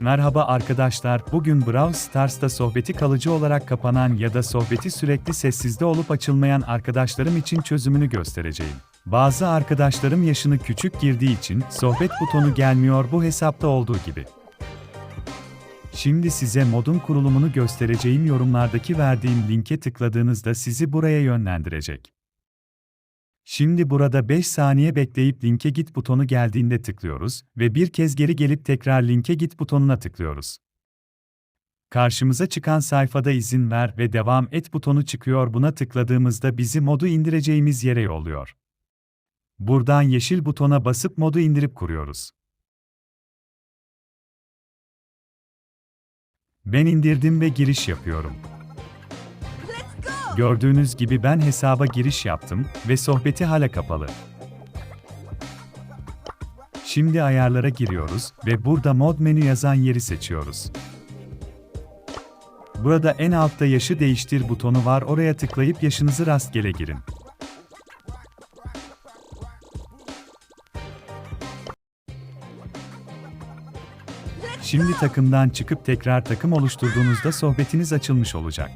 Merhaba arkadaşlar, bugün Brawl Stars'ta sohbeti kalıcı olarak kapanan ya da sohbeti sürekli sessizde olup açılmayan arkadaşlarım için çözümünü göstereceğim. Bazı arkadaşlarım yaşını küçük girdiği için sohbet butonu gelmiyor bu hesapta olduğu gibi. Şimdi size modun kurulumunu göstereceğim yorumlardaki verdiğim linke tıkladığınızda sizi buraya yönlendirecek. Şimdi burada 5 saniye bekleyip linke git butonu geldiğinde tıklıyoruz ve bir kez geri gelip tekrar linke git butonuna tıklıyoruz. Karşımıza çıkan sayfada izin ver ve devam et butonu çıkıyor buna tıkladığımızda bizi modu indireceğimiz yere yolluyor. Buradan yeşil butona basıp modu indirip kuruyoruz. Ben indirdim ve giriş yapıyorum. Gördüğünüz gibi ben hesaba giriş yaptım ve sohbeti hala kapalı. Şimdi ayarlara giriyoruz ve burada mod menü yazan yeri seçiyoruz. Burada en altta yaşı değiştir butonu var oraya tıklayıp yaşınızı rastgele girin. Şimdi takımdan çıkıp tekrar takım oluşturduğunuzda sohbetiniz açılmış olacak.